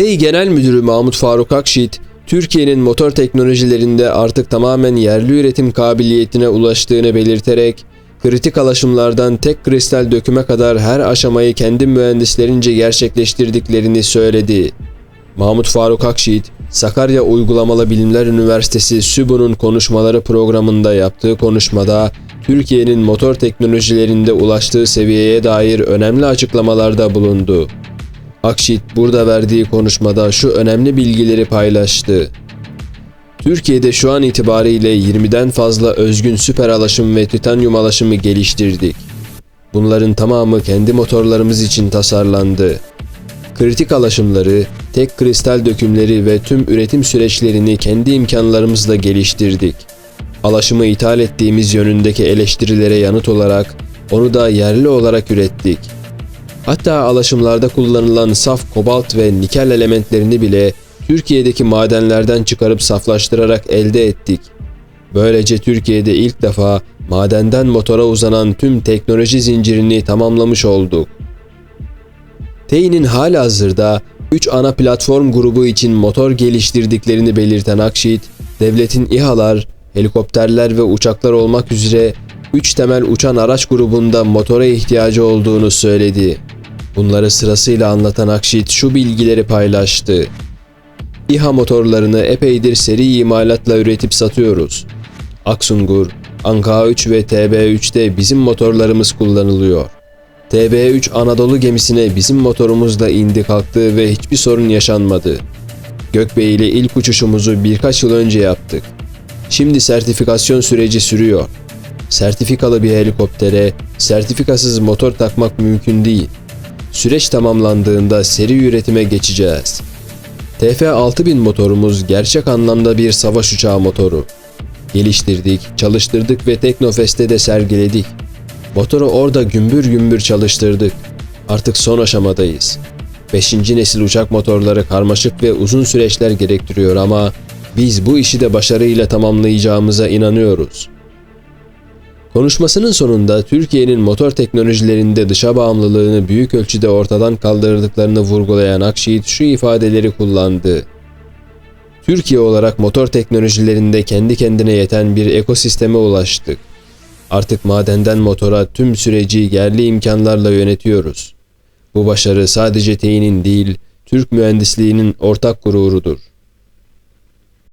TEİ Genel Müdürü Mahmut Faruk Akşit, Türkiye'nin motor teknolojilerinde artık tamamen yerli üretim kabiliyetine ulaştığını belirterek, kritik alaşımlardan tek kristal döküme kadar her aşamayı kendi mühendislerince gerçekleştirdiklerini söyledi. Mahmut Faruk Akşit, Sakarya Uygulamalı Bilimler Üniversitesi SÜBU'nun konuşmaları programında yaptığı konuşmada, Türkiye'nin motor teknolojilerinde ulaştığı seviyeye dair önemli açıklamalarda bulundu. Akşit burada verdiği konuşmada şu önemli bilgileri paylaştı. Türkiye'de şu an itibariyle 20'den fazla özgün süper alaşım ve titanyum alaşımı geliştirdik. Bunların tamamı kendi motorlarımız için tasarlandı. Kritik alaşımları, tek kristal dökümleri ve tüm üretim süreçlerini kendi imkanlarımızla geliştirdik. Alaşımı ithal ettiğimiz yönündeki eleştirilere yanıt olarak onu da yerli olarak ürettik. Hatta alaşımlarda kullanılan saf kobalt ve nikel elementlerini bile Türkiye'deki madenlerden çıkarıp saflaştırarak elde ettik. Böylece Türkiye'de ilk defa madenden motora uzanan tüm teknoloji zincirini tamamlamış olduk. TEİ'nin halihazırda 3 ana platform grubu için motor geliştirdiklerini belirten Akşit, devletin İHA'lar, helikopterler ve uçaklar olmak üzere 3 temel uçan araç grubunda motora ihtiyacı olduğunu söyledi. Bunları sırasıyla anlatan Akşit şu bilgileri paylaştı. İHA motorlarını epeydir seri imalatla üretip satıyoruz. Aksungur, Anka 3 ve TB3'te bizim motorlarımız kullanılıyor. TB3 Anadolu gemisine bizim motorumuzla indi kalktı ve hiçbir sorun yaşanmadı. Gökbey ile ilk uçuşumuzu birkaç yıl önce yaptık. Şimdi sertifikasyon süreci sürüyor. Sertifikalı bir helikoptere sertifikasız motor takmak mümkün değil. Süreç tamamlandığında seri üretime geçeceğiz. TF6000 motorumuz gerçek anlamda bir savaş uçağı motoru. Geliştirdik, çalıştırdık ve Teknofest'te de sergiledik. Motoru orada gümbür gümbür çalıştırdık. Artık son aşamadayız. 5. nesil uçak motorları karmaşık ve uzun süreçler gerektiriyor ama biz bu işi de başarıyla tamamlayacağımıza inanıyoruz. Konuşmasının sonunda Türkiye'nin motor teknolojilerinde dışa bağımlılığını büyük ölçüde ortadan kaldırdıklarını vurgulayan Akşehit şu ifadeleri kullandı. Türkiye olarak motor teknolojilerinde kendi kendine yeten bir ekosisteme ulaştık. Artık madenden motora tüm süreci yerli imkanlarla yönetiyoruz. Bu başarı sadece TEİ'nin değil, Türk mühendisliğinin ortak gururudur.